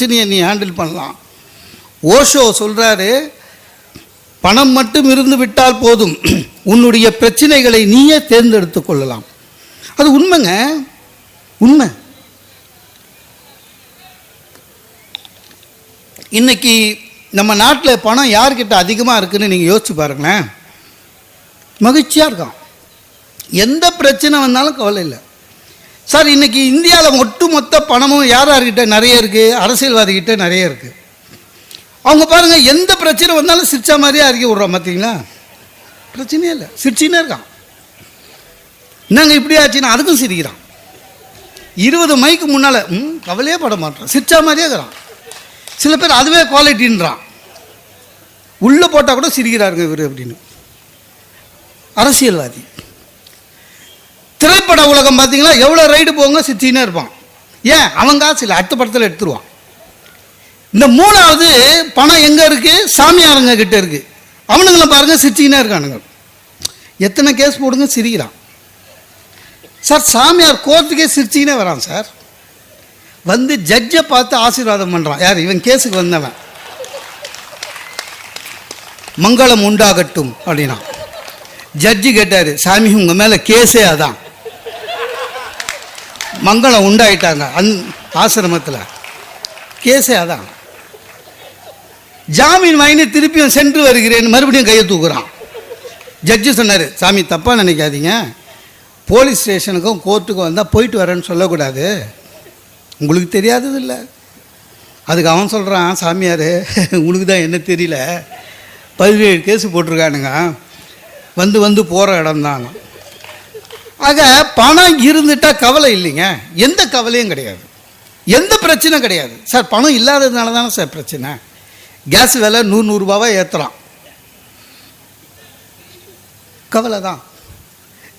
பிரச்சனையை நீ ஹேண்டில் பண்ணலாம். ஓஷோ சொல்கிறாரு பணம் மட்டும் இருந்து விட்டால் போதும். உன்னுடைய பிரச்சனைகளை நீயே தேர்ந்தெடுத்து கொள்ளலாம். அது உண்மைங்க. உண்மை. இன்னைக்கு நம்ம நாட்டில் பணம் யார்கிட்ட அதிகமாக இருக்குன்னு நீங்கள் யோசிச்சு பாருங்களேன். மகிழ்ச்சியாக இருக்கான். எந்த பிரச்சனை வந்தாலும் கவலை இல்லை. சார் இன்னைக்கு இந்தியாவில் ஒட்டுமொத்த பணமும் யார் யார்கிட்ட நிறைய இருக்குது அரசியல்வாதிகிட்ட நிறைய இருக்குது அவங்க பாருங்கள் எந்த பிரச்சனை வந்தாலும் சிரிச்சா மாதிரியே அறிக்கை விட்றோம் பார்த்தீங்களா பிரச்சனையே இல்லை. சிரிச்சின்னே இருக்கான். நாங்கள் இப்படி ஆச்சுன்னா அதுக்கும் சிரிக்கிறான். இருபது மைக்கு முன்னால் ம் கவலையே பட மாட்டான் சிரிச்சா மாதிரியே இருக்கிறான். சில பேர் அதுவே குவாலிட்டின்றான். உள்ளே போட்டால் கூட சிரிக்கிறாருங்க இவர் அப்படின்னு. அரசியல்வாதி. திரைப்பட உலகம் பார்த்தீங்களா எவ்வளோ ரைடு போங்க சிரிச்சின்னே இருப்பான். ஏன்? அவன் காசு இல்லை அடுத்த படத்தில் எடுத்துருவான். இந்த மூணாவது பணம் எங்கே இருக்குது சாமியாருங்க கிட்டே இருக்குது அவனுங்களை பாருங்க சிரிச்சிக்கினே இருக்கானுங்க. எத்தனை கேஸ் போடுங்க சிரிக்கிறான். சார் சாமியார் கோர்ட்டுக்கே சிரிச்சிக்கினே வரான் சார். வந்து ஜட்ஜை பார்த்து ஆசீர்வாதம் பண்ணுறான் யார்? இவன் கேஸுக்கு வந்தவன். மங்களம் உண்டாகட்டும் அப்படின்னா. ஜட்ஜி கேட்டார் சாமி உங்கள் மேலே கேஸே அதான். மங்களம் உண்டாயிட்டாங்க அந் ஆசிரமத்தில். கேஸே அதான். ஜாமீன் வாங்கி திருப்பியும் சென்று வருகிறேன் மறுபடியும் கையை தூக்குறான். ஜட்ஜு சொன்னார் சாமி தப்பாக நினைக்காதீங்க. போலீஸ் ஸ்டேஷனுக்கும் கோர்ட்டுக்கும் வந்தால் போயிட்டு வரேன்னு சொல்லக்கூடாது. உங்களுக்கு தெரியாதது இல்லை. அதுக்கு அவன் சொல்கிறான் சாமியார் உனக்கு தான் என்ன தெரியல. பதினேழு கேஸ் போட்டிருக்கானுங்க. வந்து வந்து போகிற இடம் தான் ஆக பணம் இருந்துட்டா கவலை இல்லைங்க. எந்த கவலையும் கிடையாது. எந்த பிரச்சனை கிடையாது. சார் பணம் இல்லாததுனால தானே சார் பிரச்சனை? கேஸ் விலை நூறு நூறுரூபாவா ஏற்றுறான் கவலை தான்.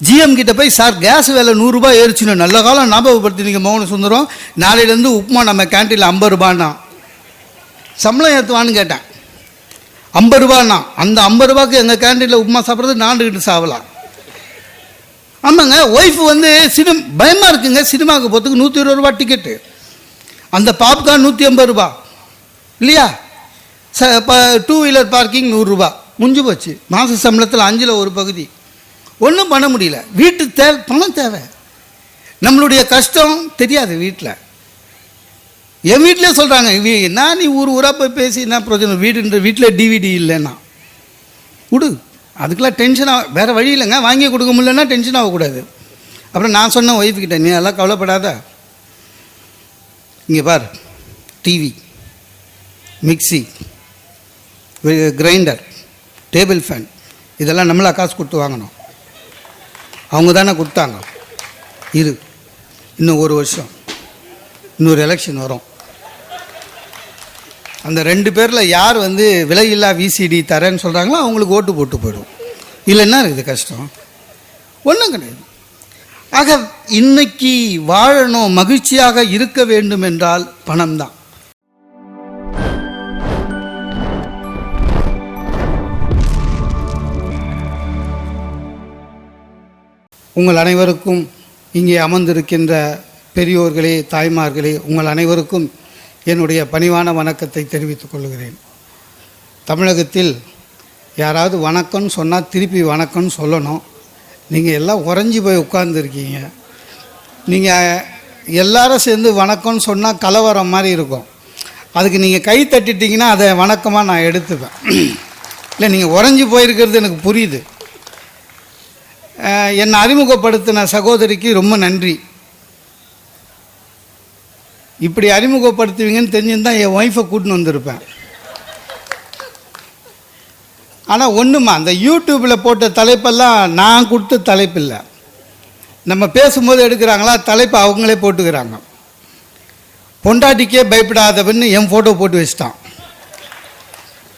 ஜிஎம் கிட்ட போய் சார் கேஸ் விலை நூறுரூபா ஏறிச்சுன்னு நல்ல காலம் ஞாபகப்படுத்தினீங்க மோகன சுந்தரம். நாளையிலேருந்து உப்புமா நம்ம கேன்டீனில் ஐம்பது ரூபான்னா? சம்பளம் ஏற்றுவான்னு கேட்டேன். ஐம்பது ரூபான்னா அந்த ஐம்பது ரூபாய்க்கு எங்கள் கேன்டீனில் உப்புமா சாப்பிட்றது நாண்டுக்கிட்டு சாவலாம். ஆமாங்க ஒய்ஃப் வந்து சினிம் பயமாக இருக்குங்க சினிமாவுக்கு போகிறதுக்கு நூற்றி இருபது ரூபா டிக்கெட்டு அந்த பாப்கார்ன் நூற்றி ஐம்பது ரூபா. இல்லையா? ச இப்போ டூ வீலர் பார்க்கிங் நூறுரூபா முடிஞ்சு போச்சு. மாத சம்பளத்தில் அஞ்சில் ஒரு பகுதி. ஒன்றும் பண்ண முடியல. வீட்டு தேவை பணம் தேவை. நம்மளுடைய கஷ்டம் தெரியாது வீட்டில் என் வீட்டிலே சொல்கிறாங்க நான் நீ ஊர் ஊராக போய் பேசி என்ன பிரச்சனை வீடுன்ற வீட்டில் டிவிடி இல்லைன்னா. விடு. அதுக்கெல்லாம் டென்ஷன் ஆக வேறு வழி இல்லைங்க. வாங்கி கொடுக்க முடியலன்னா டென்ஷன் ஆகக்கூடாது. அப்புறம் நான் சொன்னேன் ஒய்ஃப்கிட்ட நீ எல்லாம் கவலைப்படாத. இங்கே பார் TV mixie grinder table fan இதெல்லாம் நம்மளா காசு கொடுத்து வாங்கணும். அவங்க தானே கொடுத்தாங்க. இரு இன்னும் ஒரு வருஷம். இன்னொரு எலெக்ஷன் வரும். அந்த ரெண்டு பேரில் யார் வந்து விலையில்லா விசிடி தரேன்னு சொல்கிறாங்களோ அவங்களுக்கு ஓட்டு போட்டு போயிடும். இல்லைன்னா இருக்குது கஷ்டம். ஒன்றும் கிடையாது. ஆக இன்னைக்கு வாழணும் மகிழ்ச்சியாக இருக்க வேண்டும் என்றால் பணம் தான் உங்கள் அனைவருக்கும் இங்கே அமர்ந்திருக்கின்ற பெரியோர்களே தாய்மார்களே உங்கள் அனைவருக்கும் என்னுடைய பணிவான வணக்கத்தை தெரிவித்துக் கொள்கிறேன். தமிழகத்தில் யாராவது வணக்கம்னு சொன்னால் திருப்பி வணக்கம்னு சொல்லணும். நீங்கள் எல்லாம் உறைஞ்சி போய் உட்கார்ந்துருக்கீங்க. நீங்கள் எல்லாரும் சேர்ந்து வணக்கம்னு சொன்னால் கலவரம் மாதிரி இருக்கும். அதுக்கு நீங்கள் கை தட்டிட்டீங்கன்னா அதை வணக்கமாக நான் எடுத்துப்பேன். இல்லை நீங்கள் உறைஞ்சி போயிருக்கிறது எனக்கு புரியுது. என்னை அறிமுகப்படுத்தின சகோதரிக்கு ரொம்ப நன்றி. இப்படி அறிமுகப்படுத்துவீங்கன்னு தெரிஞ்சிருந்தா என் ஒய்ஃபை கூட்டின்னு வந்திருப்பேன். ஆனால் ஒன்றுமா அந்த யூடியூப்பில் போட்ட தலைப்பெல்லாம் நான் கொடுத்த தலைப்பு இல்லை நம்ம பேசும்போது எடுக்கிறாங்களா தலைப்பு அவங்களே போட்டுக்கிறாங்க. பொண்டாட்டிக்கே பயப்படாதவன்னு என் ஃபோட்டோ போட்டு வச்சிட்டான்.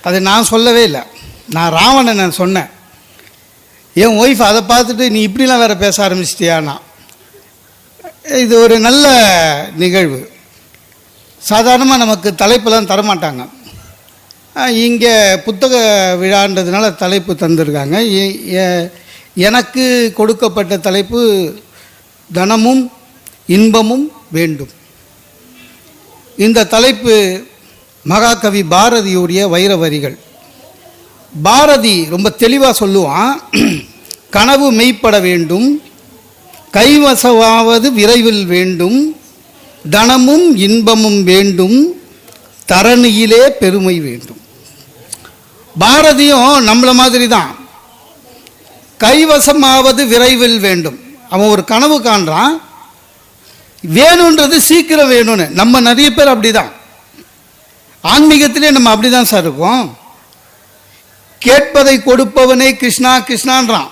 அது நான் சொல்லவே இல்லை. நான் ராவணனை சொன்னேன். என் ஒய்ஃப் அதை பார்த்துட்டு நீ இப்படிலாம் வேறு பேச ஆரம்பிச்சிட்டியானா? இது ஒரு நல்ல நிகழ்வு. சாதாரணமாக நமக்கு தலைப்பெல்லாம் தரமாட்டாங்க. இங்கே புத்தக விழான்றதுனால தலைப்பு தந்திருக்காங்க. எ- எனக்கு கொடுக்கப்பட்ட தலைப்பு தனமும் இன்பமும் வேண்டும். இந்த தலைப்பு மகாகவி பாரதியுடைய வைர வரிகள் பாரதி ரொம்ப தெளிவாக சொல்லுவான் கனவு மெய்ப்பட வேண்டும் கைவசமாவது விரைவில் வேண்டும் தனமும் இன்பமும் வேண்டும் தரணியிலே பெருமை வேண்டும். பாரதியும் நம்மளை மாதிரி தான் கைவசமாவது விரைவில் வேண்டும். அவன் ஒரு கனவு காண்றான். வேணுன்றது சீக்கிரம் வேணும்னு. நம்ம நிறைய பேர் அப்படிதான். ஆன்மீகத்திலே நம்ம அப்படிதான் சார் இருக்கோம். கேட்பதை கொடுப்பவனே கிருஷ்ணா கிருஷ்ணான்றான்.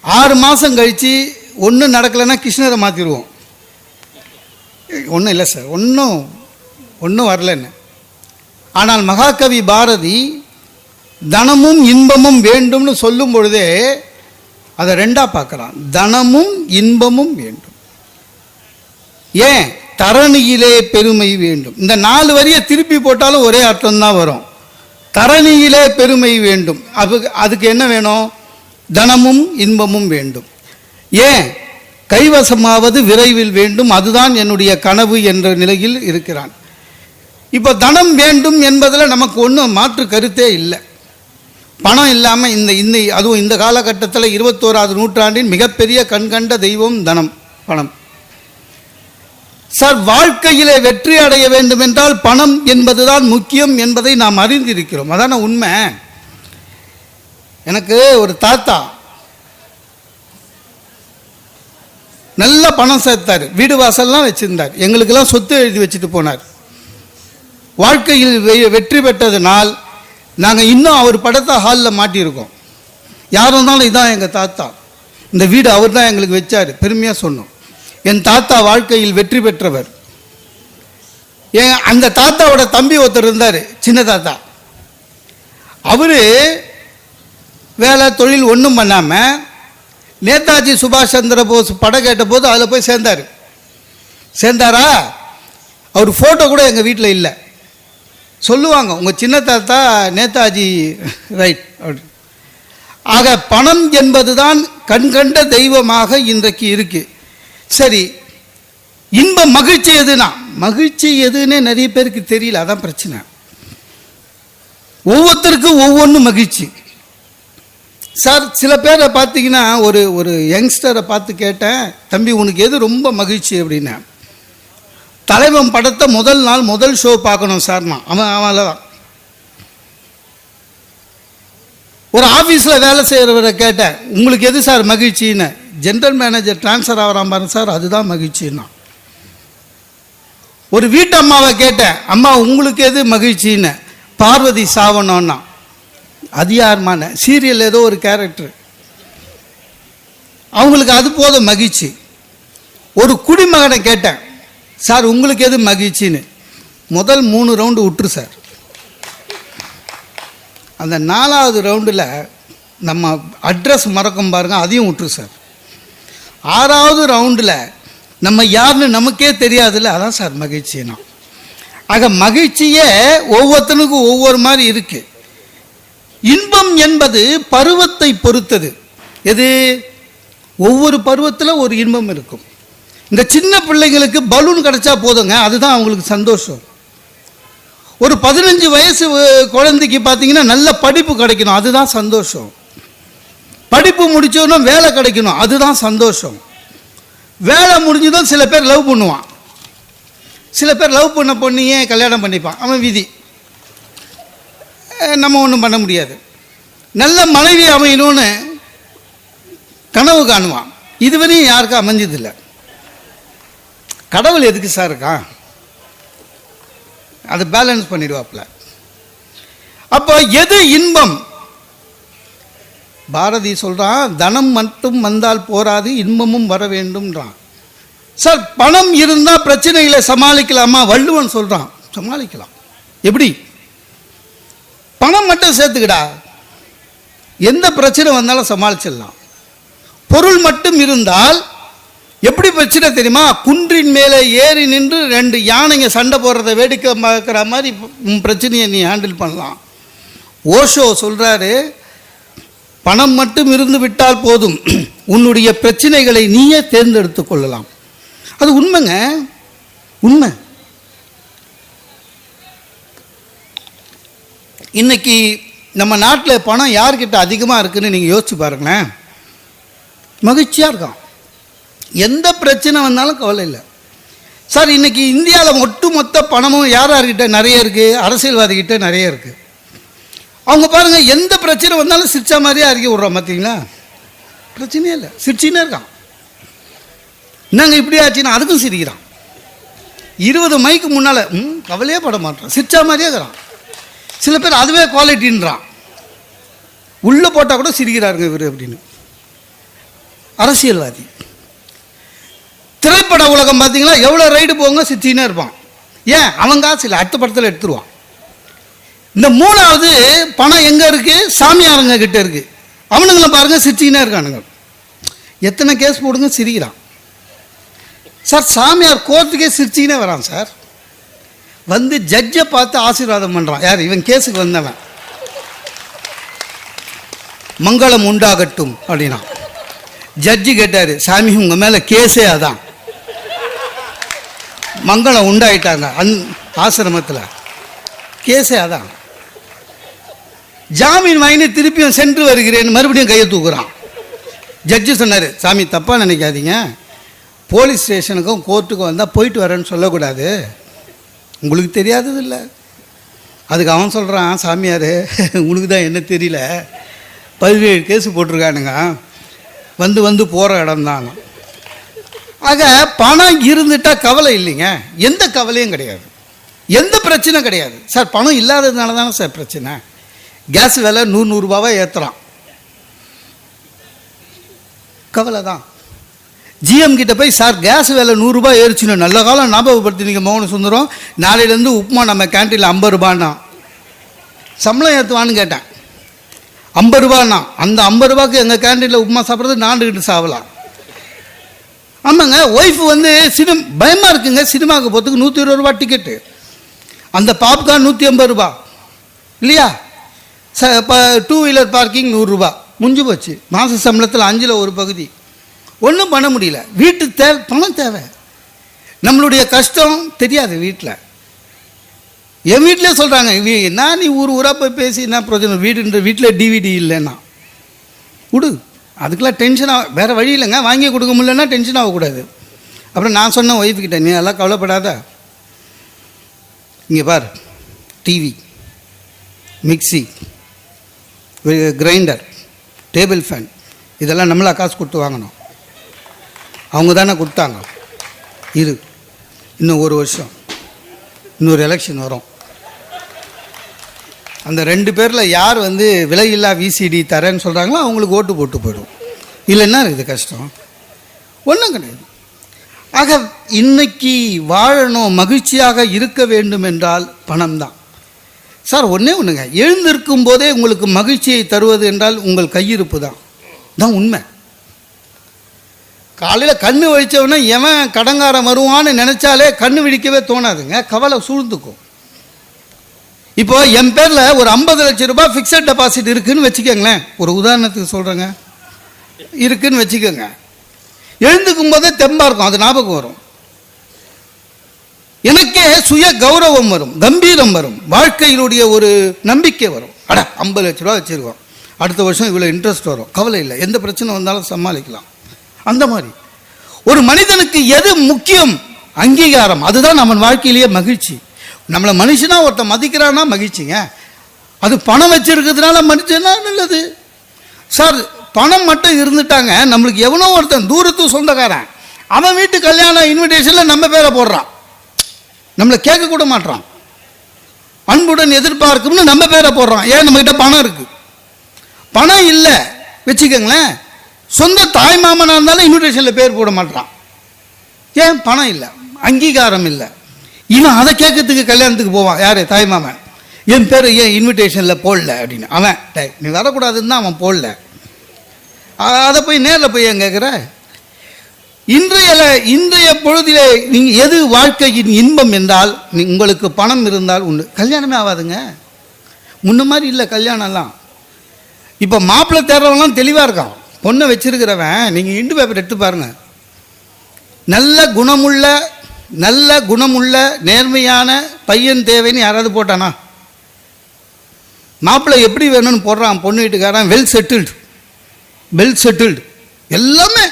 ஆறு மாதம் கழித்து ஒன்றும் நடக்கலைன்னா கிருஷ்ணரை மாற்றிடுவோம் ஒன்றும் இல்லை சார் ஒன்றும் ஒன்றும் வரலன்னு ஆனால் மகாகவி பாரதி தனமும் இன்பமும் வேண்டும்னு சொல்லும் பொழுதே அதை ரெண்டாக பார்க்குறான் தனமும் இன்பமும் வேண்டும். ஏன்? தரணியிலே பெருமை வேண்டும். இந்த நாலு வரியை திருப்பி போட்டாலும் ஒரே அர்த்தம் தான் வரும். தரணியிலே பெருமை வேண்டும். அது அதுக்கு என்ன வேணும்? தனமும் இன்பமும் வேண்டும். ஏன்? கைவசமாவது விரைவில் வேண்டும். அதுதான் என்னுடைய கனவு என்ற நிலையில் இருக்கிறான். இப்போ தனம் வேண்டும் என்பதில் நமக்கு ஒன்றும் மாற்று கருத்தே இல்லை. பணம் இல்லாமல் இந்த இந்த அதுவும் இந்த காலகட்டத்தில் இருபத்தோராது நூற்றாண்டின் மிகப்பெரிய கண்கண்ட தெய்வம் தனம் பணம். சார் வாழ்க்கையிலே வெற்றி அடைய வேண்டும் என்றால் பணம் என்பதுதான் முக்கியம் என்பதை நாம் அறிந்திருக்கிறோம். அதான உண்மை. எனக்கு ஒரு தாத்தா நல்ல பணம் சேர்த்தார். வீடு வாசல்லாம் வச்சிருந்தார். எங்களுக்கெல்லாம் சொத்து எழுதி வச்சுட்டு போனார். வாழ்க்கையில் வெ- வெற்றி பெற்றதுனால் நாங்கள் இன்னும் அவர் படத்தை ஹாலில் மாட்டியிருக்கோம். யார் வந்தாலும் இதான் எங்கள் தாத்தா. இந்த வீடு அவர் தான் எங்களுக்கு வச்சார். பெருமையாக சொன்னோம். என் தாத்தா வாழ்க்கையில் வெற்றி பெற்றவர். என் அந்த தாத்தாவோட தம்பி ஒருத்தர் இருந்தார். சின்ன தாத்தா. அவர் வேலை தொழில் ஒன்றும் பண்ணாமல் நேதாஜி சுபாஷ் சந்திர போஸ் படம் கேட்டபோது அதில் போய் சேர்ந்தார். சேர்ந்தாரா? அவர் ஃபோட்டோ கூட எங்கள் வீட்டில் இல்லை. சொல்லுவாங்க உங்கள் சின்ன தாத்தா நேதாஜி ரைட் அப்படி ஆக பணம் என்பதுதான் கண்கண்ட தெய்வமாக இன்றைக்கு இருக்குது சரி இன்ப மகிழ்ச்சி எதுனா? மகிழ்ச்சி எதுன்னே நிறைய பேருக்கு தெரியல அதான் பிரச்சனை. ஒவ்வொருத்தருக்கும் ஒவ்வொன்றும் மகிழ்ச்சி. சார் சில பேரை பார்த்தீங்கன்னா ஒரு ஒரு யங்ஸ்டரை பார்த்து கேட்டேன் தம்பி உனக்கு எது ரொம்ப மகிழ்ச்சி? அப்படின்னேன் தலைவன் படத்தை முதல் நாள் முதல் ஷோ பார்க்கணும் சார் நான். அவன் அவன் தான். ஒரு ஆஃபீஸில் வேலை செய்கிறவரை கேட்டேன் உங்களுக்கு எது சார் மகிழ்ச்சின்னு? ஜென்ரல் மேனேஜர் ட்ரான்ஸ்ஃபர் ஆகிறான் பாருங்க சார் அதுதான் மகிழ்ச்சின்னா. ஒரு வீட்டு அம்மாவை கேட்டேன் அம்மா உங்களுக்கு எது மகிழ்ச்சின்னு? பார்வதி சாவணம்னா அது யாருமான சீரியல் ஏதோ ஒரு கேரக்டர் அவங்களுக்கு அது போதும் மகிழ்ச்சி. ஒரு குடிமகனை கேட்டேன். சார் உங்களுக்கு எது மகிழ்ச்சின்னு? முதல் மூணு ரவுண்டு விட்டுரு சார் அந்த நாலாவது ரவுண்டில் நம்ம அட்ரஸ் மறக்கும் பாருங்க அதையும் விட்டுரு சார் ஆறாவது ரவுண்டில் நம்ம யாருன்னு நமக்கே தெரியாதுல்ல அதான் சார் மகிழ்ச்சினா. ஆக மகிழ்ச்சியே ஒவ்வொருத்தனுக்கும் ஒவ்வொரு மாதிரி இருக்குது இன்பம் என்பது பருவத்தை பொறுத்தது. எது? ஒவ்வொரு பருவத்தில் ஒரு இன்பம் இருக்கும். இந்த சின்ன பிள்ளைங்களுக்கு பலூன் கிடைச்சா போதுங்க அதுதான் அவங்களுக்கு சந்தோஷம். ஒரு பதினஞ்சு வயசு குழந்தைக்கு பார்த்தீங்கன்னா நல்ல படிப்பு கிடைக்கணும் அதுதான் சந்தோஷம். படிப்பு முடிச்சோன்னா வேலை கிடைக்கணும் அதுதான் சந்தோஷம். வேலை முடிஞ்சதும் சில பேர் லவ் பண்ணுவான். சில பேர் லவ் பண்ண பொண்ணையே கல்யாணம் பண்ணிப்பான்? அவன் விதி. நம்ம ஒன்றும் பண்ண முடியாது. நல்ல மனைவி அமையணும்னு கனவு காணுவான். இதுவரையும் யாருக்கும் அமைஞ்சதில்லை. கடவுள் எதுக்கு சார் இருக்கான்? அதை பேலன்ஸ் பண்ணிடுவாப்ல அப்போ எது இன்பம்? பாரதி சொல்கிறான் தனம் மட்டும் வந்தால் போராது இன்பமும் வர வேண்டும்ன்றான். சார் பணம் இருந்தால் பிரச்சனைகளை சமாளிக்கலாமா? வள்ளுவன் சொல்கிறான் சமாளிக்கலாம். எப்படி? பணம் மட்டும் சேர்த்துக்கிடா. எந்த பிரச்சனை வந்தாலும் சமாளிச்சிடலாம். பொருள் மட்டும் இருந்தால் எப்படி பிரச்சனை தெரியுமா? குன்றின் மேலே ஏறி நின்று ரெண்டு யானைங்க சண்டை போடுறத வேடிக்கை பார்க்குற மாதிரி பிரச்சனையை நீ ஹேண்டில் பண்ணலாம். ஓஷோ சொல்கிறாரு பணம் மட்டும் இருந்து விட்டால் போதும். உன்னுடைய பிரச்சனைகளை நீயே தேர்ந்தெடுத்து கொள்ளலாம். அது உண்மைங்க? உண்மை. இன்றைக்கி நம்ம நாட்டில் பணம் யார்கிட்ட அதிகமாக இருக்குதுன்னு நீங்கள் யோசிச்சு பாருங்களேன். மகிழ்ச்சியாக இருக்கான். எந்த பிரச்சனை வந்தாலும் கவலை இல்லை. சார் இன்றைக்கி இந்தியாவில் ஒட்டுமொத்த பணமும் யார் யார்கிட்ட நிறைய இருக்குது அரசியல்வாதிகிட்ட நிறைய இருக்குது அவங்க பாருங்கள் எந்த பிரச்சனை வந்தாலும் சிரிச்சா மாதிரியே அறிக்கை விட்றோம் பார்த்தீங்களா பிரச்சனையே இல்லை. சிரிச்சின்னே இருக்கான். நாங்கள் இப்படி ஆச்சுன்னா அதுக்கும் சிரிக்கிறான். இருபது மைக்கு முன்னால் ம் கவலையே பட மாட்டோம் சிரிச்சா மாதிரியே இருக்கிறான். சில பேர் அதுவே குவாலிட்டின்றான் உள்ளே போட்டால் கூட சிரிக்கிறாருங்க இவர் அப்படின்னு. அரசியல்வாதி. திரைப்பட உலகம் பார்த்தீங்களா எவ்வளோ ரைடு போங்க சிரிச்சின்னே இருப்பான். ஏன்? அவன் காசு இல்லை அடுத்த படத்தில் எடுத்துருவான். இந்த மூணாவது பணம் எங்கே இருக்குது சாமியாருங்க கிட்டே இருக்குது அவனுங்களை பாருங்க சிரிச்சிக்கினே இருக்கானுங்க. எத்தனை கேஸ் போடுங்க சிரிக்கிறான். சார் சாமியார் கோர்ட்டுக்கே சிரிச்சிக்கினே வரான் சார். வந்து ஜட்ஜை பார்த்து ஆசீர்வாதம் பண்ணுறான் யார்? இவன் கேஸுக்கு வந்தவன். மங்களம் உண்டாகட்டும் அப்படின்னா ஜட்ஜி கேட்டார் சாமி உங்கள் மேலே கேஸே அதான். மங்களம் உண்டாயிட்டாங்க. அந் ஆசிரமத்தில். கேஸே அதான். ஜாமீன் வாங்கி திருப்பியும் சென்று வருகிறேன் மறுபடியும் கையை தூக்குறான். ஜட்ஜி சொன்னார் சாமி தப்பாக நினைக்காதீங்க. போலீஸ் ஸ்டேஷனுக்கும் கோர்ட்டுக்கும் வந்தால் போயிட்டு வரேன்னு சொல்லக்கூடாது. உங்களுக்கு தெரியாதது இல்லை அதுக்கு அவன் சொல்கிறான் சாமியார் உனக்கு தான் என்ன தெரியல. பதினேழு கேஸ் போட்டிருக்கானுங்க. வந்து வந்து போகிற இடம் தான் ஆக பணம் இருந்துட்டால் கவலை இல்லைங்க. எந்த கவலையும் கிடையாது. எந்த பிரச்சனை கிடையாது. சார் பணம் இல்லாததுனால தானே சார் பிரச்சனை. கேஸ் விலை நூறு நூறுரூபாவா ஏற்றுறான் கவலை தான். ஜிஎம் கிட்ட போய் சார் கேஸ் விலை நூறுரூபா ஏறிச்சுன்னு நல்ல காலம் ஞாபகப்படுத்தினீங்க மோகன சுந்தரம். நாளையிலேருந்து உப்புமா நம்ம கேன்டீனில் ஐம்பது ரூபான்னா. சம்பளம் ஏற்றுவான்னு கேட்டேன். ஐம்பது ரூபாண்ணா அந்த ஐம்பது ரூபாய்க்கு எங்கள் கேன்டீனில் உப்புமா சாப்பிட்றது? நாண்டுக்கிட்டு சாவலாம் ஆமாங்க ஒய்ஃப் வந்து சினிம் பயமாக இருக்குங்க. சினிமாவுக்கு போகிறதுக்கு நூற்றி இருபது ரூபா டிக்கெட்டு அந்த பாப்கார்ன் நூற்றி ஐம்பது ரூபா. இல்லையா? ச இப்போ டூ வீலர் பார்க்கிங் நூறுரூபா முடிஞ்சு போச்சு. மாத சம்பளத்தில் அஞ்சில் ஒரு பகுதி. ஒன்றும் பண்ண முடியல. வீட்டு தேவை பணம் தேவை. நம்மளுடைய கஷ்டம் தெரியாது வீட்டில் என் வீட்டிலே சொல்கிறாங்க நான் நீ ஊர் ஊராக போய் பேசி என்ன பிரச்சனை வீடுன்ற வீட்டில் டிவிடி இல்லைன்னா. விடு. அதுக்கெல்லாம் டென்ஷன் ஆக வேறு வழி இல்லைங்க. வாங்கி கொடுக்க முடியலன்னா டென்ஷன் ஆகக்கூடாது. அப்புறம் நான் சொன்ன ஒய்ஃப்கிட்ட நீ எல்லாம் கவலைப்படாத. இங்கே பார் TV mixie grinder table fan இதெல்லாம் நம்மளா காசு கொடுத்து வாங்கணும். அவங்க தானே கொடுத்தாங்க. இரு. இன்னும் ஒரு வருஷம். இன்னொரு எலெக்ஷன் வரும். அந்த ரெண்டு பேரில் யார் வந்து விலையில்லா விசிடி தரேன்னு சொல்கிறாங்களோ அவங்களுக்கு ஓட்டு போட்டு போயிடும். இல்லைன்னா இருக்குது கஷ்டம். ஒன்றும் கிடையாது. ஆக இன்னைக்கு வாழணும் மகிழ்ச்சியாக இருக்க வேண்டும் என்றால் பணம் தான். சார் ஒன்றே ஒன்றுங்க எழுந்திருக்கும் போதே உங்களுக்கு மகிழ்ச்சியை தருவது என்றால் உங்கள் கையிருப்பு தான். தான் உண்மை. காலையில் கண்ணு வழிச்சவொடனே எவன் கடங்காரன் வருவான்னு நினச்சாலே கண்ணு விழிக்கவே தோணாதுங்க. கவலை சூழ்ந்துக்கும். இப்போ என் பேரில் ஒரு ஐம்பது லட்சம் ரூபாய் ஃபிக்ஸட் டெபாசிட் இருக்குன்னு வச்சுக்கோங்களேன். ஒரு உதாரணத்துக்கு சொல்கிறேங்க இருக்குன்னு வச்சுக்கோங்க. எழுந்துக்கும் போதே தெம்பாக இருக்கும். அது ஞாபகம் வரும். எனக்கே சுய கௌரவம் வரும். கம்பீரம் வரும். வாழ்க்கையினுடைய ஒரு நம்பிக்கை வரும். அட ஐம்பது லட்ச ரூபா வச்சுருக்கோம். அடுத்த வருஷம் இவ்வளோ இன்ட்ரெஸ்ட் வரும். கவலை இல்லை. எந்த பிரச்சனை வந்தாலும் சமாளிக்கலாம். அந்த மாதிரி. ஒரு மனிதனுக்கு எது முக்கியம்? அங்கீகாரம். அதுதான் நம்ம வாழ்க்கையிலேயே மகிழ்ச்சி. நம்மளை மனுஷனா ஒருத்தன் மதிக்கிறான்னா மகிழ்ச்சிங்க. அது பணம் வச்சிருக்கிறதுனால மனுஷனா நல்லது. சார் பணம் மட்டும் இருந்துட்டாங்க நம்மளுக்கு எவனோ ஒருத்தன் தூரத்து சொந்தக்காரன். அவன் வீட்டு கல்யாண இன்விடேஷனில் நம்ம பேரை போடுறான். நம்மளை கேட்க கூட மாட்றான். அன்புடன் எதிர்பார்க்கும்னு நம்ம பேரை போடுறான். ஏன் நம்மக்கிட்ட பணம் இருக்குது பணம் இல்லை. வச்சுக்கோங்களேன். சொந்த தாய் மாமனாக இருந்தாலும் இன்விடேஷனில் பேர் போட மாட்டான் ஏன்? பணம் இல்லை. அங்கீகாரம் இல்லை. இவன் அதை கேட்கறதுக்கு கல்யாணத்துக்கு போவான். யார்? தாய் மாமன். என் பேர் ஏன் இன்விடேஷனில் போடல அப்படின்னு. அவன் டே நீ வரக்கூடாதுன்னு தான் அவன் போடல. அதை போய் நேரில் போய் ஏன் கேட்குற இன்றைய இன்றைய பொழுதிலே நீங்கள் எது வாழ்க்கையின் இன்பம் என்றால் நீ- உங்களுக்கு பணம் இருந்தால் உண்டு. கல்யாணமே ஆகாதுங்க. முன்ன மாதிரி இல்லை கல்யாணம்லாம். இப்போ மாப்பிள்ளை தேர்றவங்களாம் தெளிவாக இருக்கான். பொண்ணை வச்சிருக்கிறவன் நீங்கள் இண்டு பேப்பர் எடுத்து பாருங்கள் நல்ல குணமுள்ள நல்ல குணமுள்ள நேர்மையான பையன் தேவைன்னு யாராவது போட்டானா? மாப்பிள்ளை எப்படி வேணும்னு போடுறான் பொண்ணு வீட்டுக்காரன் வெல் செட்டில்டு வெல் செட்டில்டு எல்லாமே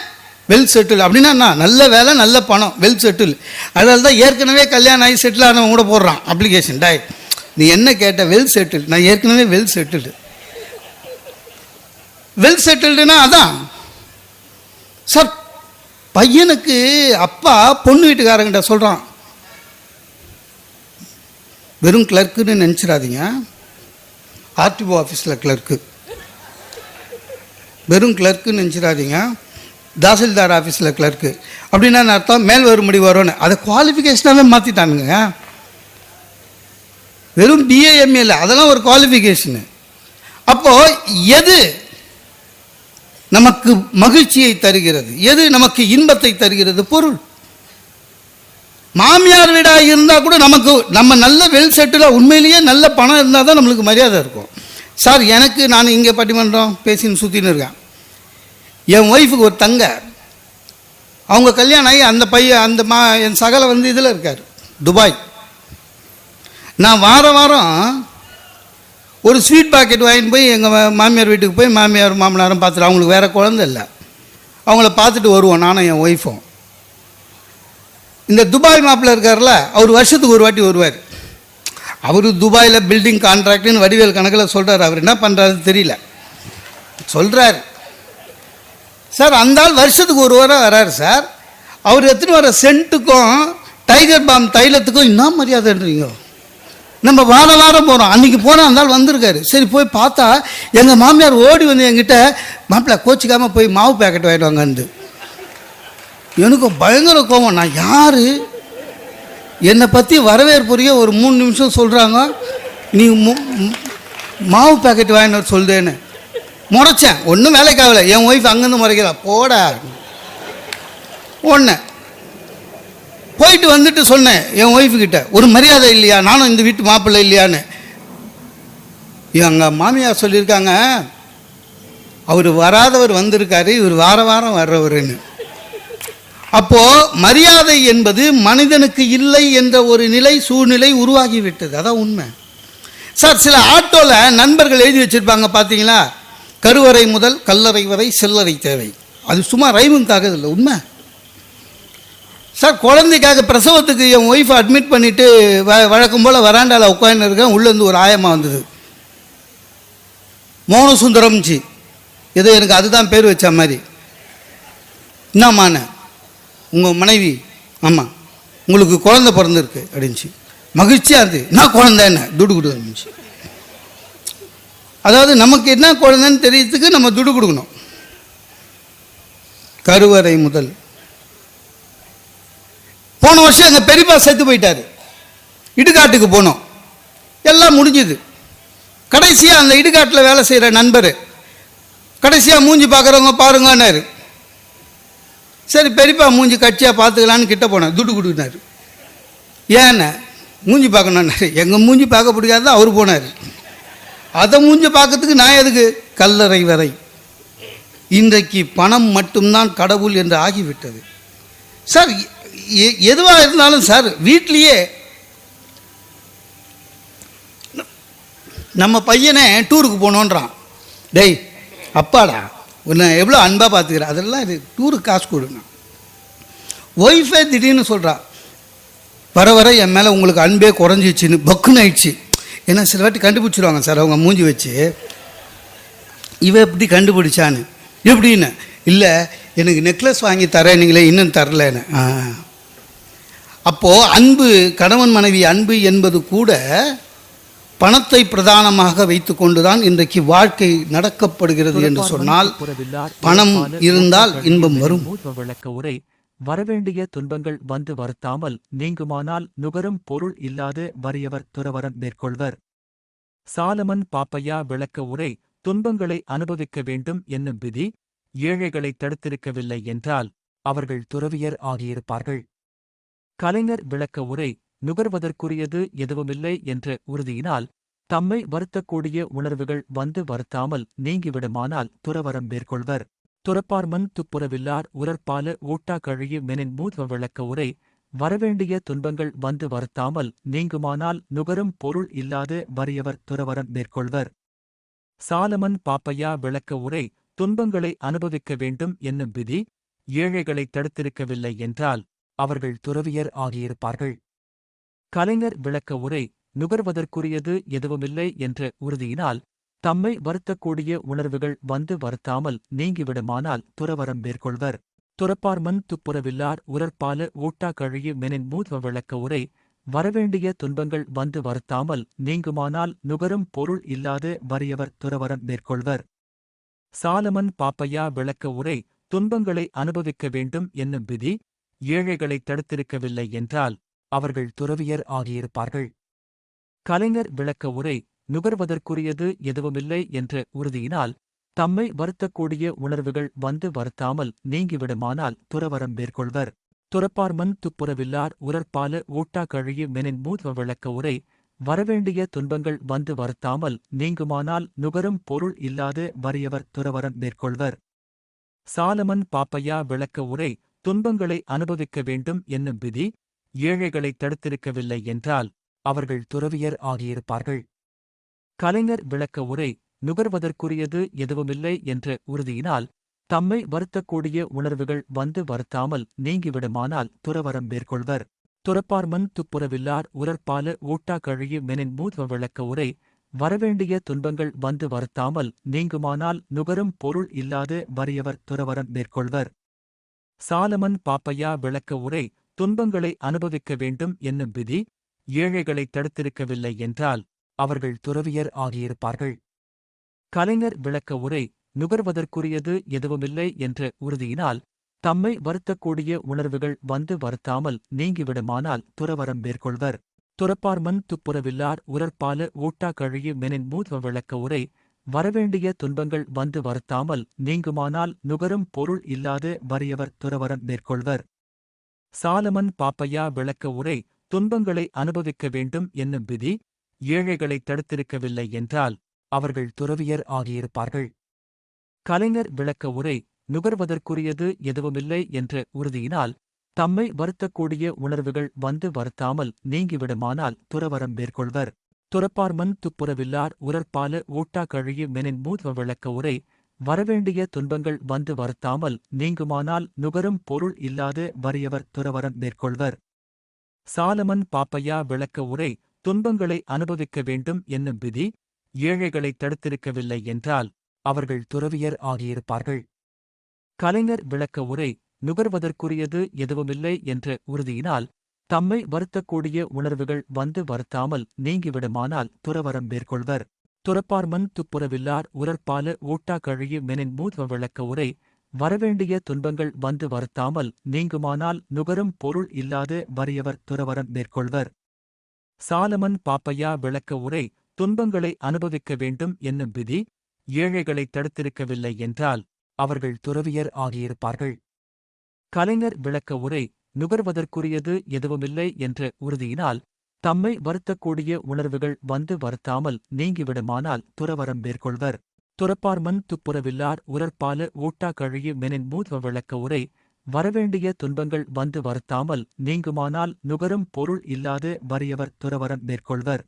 வெல் செட்டில் அப்படின்னா நல்ல வேலை நல்ல பணம் வெல் செட்டில் அதனால தான் ஏற்கனவே கல்யாணம் ஆகி செட்டில் ஆனவங்க கூட போடுறான். அப்ளிகேஷன் டாய் நீ என்ன கேட்ட? வெல் செட்டில் நான் ஏற்கனவே வெல் செட்டில்டு வெல் செட்டில்டுனா அதான். சார் பையனுக்கு அப்பா பொண்ணு வீட்டுக்காரங்கிட்ட சொல்கிறான் வெறும் கிளர்க்குன்னு நினச்சிடாதீங்க. ஆர்டிஓ ஆஃபீஸில் கிளர்க்கு வெறும் கிளர்க்குன்னு நினச்சிடாதீங்க. தாசில்தார் ஆஃபீஸில் கிளர்க்கு அப்படின்னா என்ன அர்த்தம்? மேல் வரும்படி வரும்னு. அதை குவாலிஃபிகேஷனாகவே மாற்றிட்டானுங்க வெறும் பிஏஎம்ஏல அதெல்லாம் ஒரு குவாலிஃபிகேஷனு அப்போது எது நமக்கு மகிழ்ச்சியை தருகிறது. எது நமக்கு இன்பத்தை தருகிறது? பொருள். மாமியார் வீடாக இருந்தால் கூட நமக்கு நம்ம நல்ல வெல் செட்டில் உண்மையிலேயே நல்ல பணம் இருந்தால் தான் நம்மளுக்கு மரியாதை இருக்கும். சார் எனக்கு நான் இங்கே பட்டிமன்றம் பேசின்னு சுற்றின்னு இருக்கேன். என் ஒய்ஃபுக்கு ஒரு தங்க. அவங்க கல்யாணம் ஆகி அந்த பையன் அந்த மா என் சகலை வந்து இதில் இருக்கார். துபாய். நான் வார வாரம் ஒரு ஸ்வீட் பாக்கெட் வாங்கிட்டு போய் எங்கள் மாமியார் வீட்டுக்கு போய் மாமியார் மாமனாரும் பார்த்துட்டு அவங்களுக்கு வேறு குழந்தை இல்லை. அவங்கள பார்த்துட்டு வருவோம் நானும் என் ஒய்ஃபும் இந்த துபாய் மாப்பிள்ள இருக்கார்ல அவர் வருஷத்துக்கு ஒரு வாட்டி வருவார். அவர் துபாயில் பில்டிங் கான்ட்ராக்ட்னு வடிவேல் கணக்கில் சொல்கிறார் அவர் என்ன பண்ணுறாருன்னு தெரியல. சொல்கிறார் சார் அந்த ஆள் வருஷத்துக்கு ஒரு வாரம் வராரு சார். அவர் எத்தனை வர சென்ட்டுக்கும் டைகர் பாம் தைலத்துக்கும் என்ன மரியாதைன்றீங்க? நம்ம வார வாரம் போகிறோம் அன்றைக்கி போனால் இருந்தாலும் வந்திருக்காரு. சரி போய் பார்த்தா எங்கள் மாமியார் ஓடி வந்து என்கிட்ட மாப்பிள்ள கோச்சிக்காமல் போய் மாவு பேக்கெட் வாங்கிட்டு வாங்கன்னு. எனக்கு பயங்கர கோவம் நான் யார்? என்னை பற்றி வரவேற்புரிய ஒரு மூணு நிமிஷம் சொல்கிறாங்க நீ மு- மாவு பேக்கெட் வாங்கிட்டு சொல்லுதேன்னு முறைச்சேன். ஒன்றும் வேலைக்கு ஆகலை. என் ஒய்ஃப் அங்கேருந்து முறைக்கிறா. போட. ஒன்று போயிட்டு வந்துட்டு சொன்னேன் என் ஒய்ஃபு கிட்ட ஒரு மரியாதை இல்லையா? நானும் இந்த வீட்டு மாப்பிள்ளை இல்லையான்னு. எங்கள் மாமியார் சொல்லியிருக்காங்க அவர் வராதவர் வந்திருக்காரு இவர் வார வாரம் வர்றவருன்னு. அப்போ மரியாதை என்பது மனிதனுக்கு இல்லை என்ற ஒரு நிலை சூழ்நிலை உருவாகிவிட்டது. அதான் உண்மை. சார் சில ஆட்டோவில் நண்பர்கள் எழுதி வச்சிருப்பாங்க பார்த்தீங்களா கருவறை முதல் கல்லறை வரை சில்லறை தேவை. அது சும்மா ரைமுக்காக இல்லை உண்மை? சார் குழந்தைக்காக பிரசவத்துக்கு என் ஒய்ஃபை அட்மிட் பண்ணிவிட்டு வ வழக்கம் போல் வராண்டாவில் உட்காந்து இருக்கேன். உள்ளேருந்து ஒரு ஆயமாக வந்தது. மோனசுந்தரம்ஜி ஏதோ எனக்கு அதுதான் பேர் வச்ச மாதிரி. என்னம்மாண்ணே உங்கள் மனைவி ஆமாம் உங்களுக்கு குழந்தை பிறந்திருக்கு அப்படின்ச்சு மகிழ்ச்சியாக இருந்து நான் குழந்தை என்ன துடு கொடு இருந்துச்சு அதாவது நமக்கு என்ன குழந்தைன்னு தெரியறதுக்கு நம்ம துடு கொடுக்கணும். கருவறை முதல். போன வருஷம் எங்கள் பெரியப்பா செத்து போயிட்டார். இடுகாட்டுக்கு போனோம். எல்லாம் முடிஞ்சுது. கடைசியாக அந்த இடுகாட்டில் வேலை செய்கிற நண்பர். கடைசியாக மூஞ்சி பார்க்குறவங்க பாருங்கன்னாரு. சரி பெரியப்பா மூஞ்சி கட்சியாக பார்த்துக்கலான்னு கிட்ட போனேன் துட்டு கொடுக்குனாரு. ஏன்னு? மூஞ்சி பார்க்கணுன்னாரு எங்கள் மூஞ்சி பார்க்க பிடிக்காது அவர் போனார். அதை மூஞ்சி பார்க்கறதுக்கு நான் எதுக்கு? கல்லறை வரை. இன்றைக்கு பணம் மட்டும்தான் கடவுள் என்று ஆகிவிட்டது. சார் எதுவாக இருந்தாலும் சார் வீட்லேயே நம்ம பையனை டூருக்கு போனோன்றான் டேய் அப்பாடா உன்னை எவ்வளோ அன்பாக பார்த்துக்கிற அதெல்லாம் இது டூருக்கு காசு கொடுங்க ஒய்ஃபே திடீர்னு சொல்கிறா வர வர என் மேலே உங்களுக்கு அன்பே குறைஞ்சிச்சின்னு பக்குன்னு ஆயிடுச்சு. ஏன்னா சில வாட்டி கண்டுபிடிச்சிருவாங்க சார் அவங்க மூஞ்சி வச்சு. இவ எப்படி கண்டுபிடிச்சான்னு. எப்படின்னு இல்லை எனக்கு நெக்லஸ் வாங்கி தரேன் நீங்களே இன்னும் தரலன்னு. அப்போது அன்பு கணவன் மனைவி அன்பு என்பது கூட பணத்தை பிரதானமாக வைத்துக்கொண்டு தான் இன்றைக்கு வாழ்க்கை நடக்கப்படுகிறது என்று சொன்னால் பணம் இருந்தால் இன்பம் வரும். விளக்க உரை வரவேண்டிய துன்பங்கள் வந்து வருத்தாமல் நீங்குமானால் நுகரும் பொருள் இல்லாத வறியவர் துறவரம் மேற்கொள்வர். சாலமன் பாப்பையா விளக்க உரை துன்பங்களை அனுபவிக்க வேண்டும் என்னும் விதி ஏழைகளை தடுத்திருக்கவில்லை என்றால் அவர்கள் துறவியர் ஆகியிருப்பார்கள். கலைஞர் விளக்க உரை நுகர்வதற்குரியது எதுவுமில்லை என்ற உறுதியினால் தம்மை வருத்தக்கூடிய உணர்வுகள் வந்து வருத்தாமல் நீங்கிவிடுமானால் துறவரம் மேற்கொள்வர். துறப்பார்மன் துப்புரவில்லார் உரற்பால ஊட்டா கழிய மெனின் மூத்த விளக்க உரை வரவேண்டிய துன்பங்கள் வந்து வருத்தாமல் நீங்குமானால் நுகரும் பொருள் இல்லாது வறியவர் துறவரம் மேற்கொள்வர். சாலமன் பாப்பையா விளக்க உரை துன்பங்களை அனுபவிக்க வேண்டும் என்னும் விதி ஏழைகளை தடுத்திருக்கவில்லை என்றால் அவர்கள் துறவியர் ஆகியிருப்பார்கள். கலைஞர் விளக்க உரை நுகர்வதற்குரியது எதுவுமில்லை என்ற உறுதியினால் தம்மை வருத்தக்கூடிய உணர்வுகள் வந்து வருத்தாமல் நீங்கிவிடுமானால் துறவரம் மேற்கொள்வர். துறப்பார்மன் துப்புரவில்லார் உரற்பால ஊட்டா கழிய மெனின் மூத்வ விளக்க உரை வரவேண்டிய துன்பங்கள் வந்து வருத்தாமல் நீங்குமானால் நுகரும் பொருள் இல்லாது வறியவர் துறவரம் மேற்கொள்வர். சாலமன் பாப்பையா விளக்க உரை துன்பங்களை அனுபவிக்க வேண்டும் என்னும் விதி ஏழைகளை தடுத்திருக்கவில்லை என்றால் அவர்கள் துறவியர் ஆகியிருப்பார்கள். கலைஞர் விளக்க உரை நுகர்வதற்குரியது எதுவுமில்லை என்ற உறுதியினால் தம்மை வருத்தக்கூடிய உணர்வுகள் வந்து வருத்தாமல் நீங்கிவிடுமானால் துறவரம் மேற்கொள்வர். துறப்பார்மன் துப்புரவில்லார் உரற்பால ஊட்டா கழிய மெனின் மூத்த விளக்க உரை வரவேண்டிய துன்பங்கள் வந்து வருத்தாமல் நீங்குமானால் நுகரும் பொருள் இல்லாத வறியவர் துறவரம் மேற்கொள்வர். சாலமன் பாப்பையா விளக்க உரை துன்பங்களை அனுபவிக்க வேண்டும் என்னும் விதி ஏழைகளை தடுத்திருக்கவில்லை என்றால் அவர்கள் துறவியர் ஆகியிருப்பார்கள். கலைஞர் விளக்க உரை நுகர்வதற்குரியது எதுவுமில்லை என்ற உறுதியினால் தம்மை வருத்தக்கூடிய உணர்வுகள் வந்து வருத்தாமல் நீங்கிவிடுமானால் துறவரம் மேற்கொள்வர். துறப்பார்மன் துப்புரவில்லார் உரற்பால ஊட்டா கழிய மெனின் மூத்த விளக்க உரை வரவேண்டிய துன்பங்கள் வந்து வருத்தாமல் நீங்குமானால் நுகரும் பொருள் இல்லாது வறியவர் துறவரம் மேற்கொள்வர். சாலமன் பாப்பையா விளக்க உரை துன்பங்களை அனுபவிக்க வேண்டும் என்னும் விதி ஏழைகளை தடுத்திருக்கவில்லை என்றால் அவர்கள் துறவியர் ஆகியிருப்பார்கள். கலைஞர் விளக்க உரை நுகர்வதற்குரியது எதுவுமில்லை என்ற உறுதியினால் தம்மை வருத்தக்கூடிய உணர்வுகள் வந்து வருத்தாமல் நீங்கிவிடுமானால் துறவரம் மேற்கொள்வர். துறப்பார்மன் துப்புரவில்லார் உரற்பால ஊட்டா கழிய மெனின் மூத்வ விளக்க உரை வரவேண்டிய துன்பங்கள் வந்து வருத்தாமல் நீங்குமானால் நுகரும் பொருள் இல்லாது வறியவர் துறவரம் மேற்கொள்வர். சாலமன் பாப்பையா விளக்க உரை துன்பங்களை அனுபவிக்க வேண்டும் என்னும் விதி ஏழைகளை தடுத்திருக்கவில்லை என்றால் அவர்கள் துறவியர் ஆகியிருப்பார்கள். கலைஞர் விளக்க உரை நுகர்வதற்குரியது எதுவுமில்லை என்ற உறுதியினால் தம்மை வருத்தக்கூடிய உணர்வுகள் வந்து வருத்தாமல் நீங்கிவிடுமானால் துறவரம் மேற்கொள்வர். துறப்பார்மன் துப்புரவில்லார் உரற்பால ஊட்டா கழிய மெனின் மூத்வ விளக்க உரை வரவேண்டிய துன்பங்கள் வந்து வருத்தாமல் நீங்குமானால் நுகரும் பொருள் இல்லாத வறியவர் துறவரம் மேற்கொள்வர். சாலமன் பாப்பையா விளக்க உரை துன்பங்களை அனுபவிக்க வேண்டும் என்னும் விதி ஏழைகளை தடுத்திருக்கவில்லை என்றால் அவர்கள் துறவியர் ஆகியிருப்பார்கள். கலைஞர் விளக்க உரை நுகர்வதற்குரியது எதுவுமில்லை என்ற உறுதியினால் தம்மை வருத்தக்கூடிய உணர்வுகள் வந்து வருத்தாமல் நீங்கிவிடுமானால் துறவரம் மேற்கொள்வர். துறப்பார்மன் துப்புரவில்லார் உரற்பால ஊட்டா கழிய மெனின் மூத்வ விளக்க உரை. வரவேண்டிய துன்பங்கள் வந்து வருத்தாமல் நீங்குமானால் நுகரும் பொருள் இல்லாத வறியவர் துறவரம் மேற்கொள்வர். சாலமன் பாப்பையா விளக்க உரை. துன்பங்களை அனுபவிக்க வேண்டும் என்னும் விதி. ஏழைகளை தடுத்திருக்கவில்லை என்றால் அவர்கள் துறவியர் ஆகியிருப்பார்கள். கலைஞர் விளக்க உரை. நுகர்வதற்குரியது எதுவுமில்லை என்ற உறுதியினால் தம்மை வருத்தக்கூடிய உணர்வுகள் வந்து வருத்தாமல் நீங்கிவிடுமானால் துறவரம் மேற்கொள்வர். துறப்பார்மன் துப்புரவில்லார் உரற்பால ஊட்டா கழிய மெனின் மூத்வ விளக்க உரை வரவேண்டிய துன்பங்கள் வந்து வருத்தாமல் நீங்குமானால் நுகரும் பொருள் இல்லாது வறியவர் துறவரம் மேற்கொள்வர்.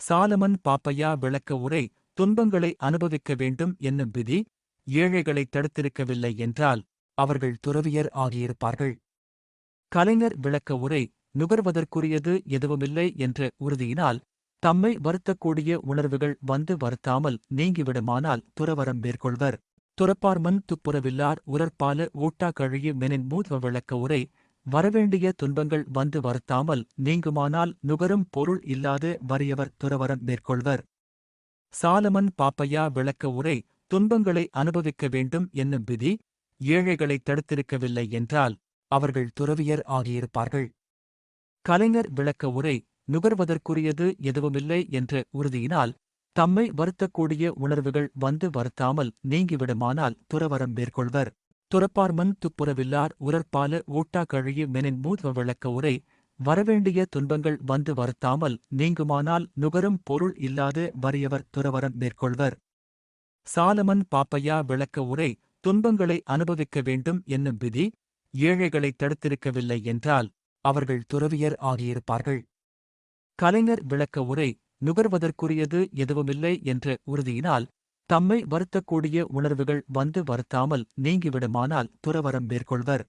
சாலமன் பாப்பையா விளக்க உரை துன்பங்களை அனுபவிக்க வேண்டும் என்னும் விதி ஏழைகளை தடுத்திருக்கவில்லை என்றால் அவர்கள் துறவியர் ஆகியிருப்பார்கள். கலைஞர் விளக்க உரை நுகர்வதற்குரியது எதுவுமில்லை என்ற உறுதியினால் தம்மை வருத்தக்கூடிய உணர்வுகள் வந்து வருத்தாமல் நீங்கிவிடுமானால் துறவரம் மேற்கொள்வர். துறப்பார்மன் துப்புரவில்லார் உரற்பால ஊட்டா கழிய மெனின் மூத்த விளக்க உரை வரவேண்டிய துன்பங்கள் வந்து வருத்தாமல் நீங்குமானால் நுகரும் பொருள் இல்லாது வறியவர் துறவரம் மேற்கொள்வர். சாலமன் பாப்பையா விளக்க உரை துன்பங்களை அனுபவிக்க வேண்டும் என்னும் விதி ஏழைகளை தடுத்திருக்கவில்லை என்றால் அவர்கள் துறவியர் ஆகியிருப்பார்கள். கலைஞர் விளக்க உரை நுகர்வதற்குரியது எதுவுமில்லை என்ற உறுதியினால் தம்மை வருத்தக்கூடிய உணர்வுகள் வந்து வருத்தாமல் நீங்கிவிடுமானால் துறவரம் மேற்கொள்வர். துறப்பார்மன் துப்புரவில்லார் உரற்பால ஊட்டா கழிய மெனின் மூத்த விளக்க உரை வரவேண்டிய துன்பங்கள் வந்து வருத்தாமல் நீங்குமானால் நுகரும் பொருள் இல்லாது வறியவர் துறவரம் மேற்கொள்வர். சாலமன் பாப்பையா விளக்க உரை துன்பங்களை அனுபவிக்க வேண்டும் என்னும் விதி ஏழைகளை தடுத்திருக்கவில்லை என்றால் அவர்கள் துறவியர் ஆகியிருப்பார்கள். கலைஞர் விளக்க உரை நுகர்வதற்குரியது எதுவுமில்லை என்ற உறுதியினால் தம்மை வருத்தக்கூடிய உணர்வுகள் வந்து வருத்தாமல் நீங்கிவிடுமானால் துறவரம் மேற்கொள்வர்.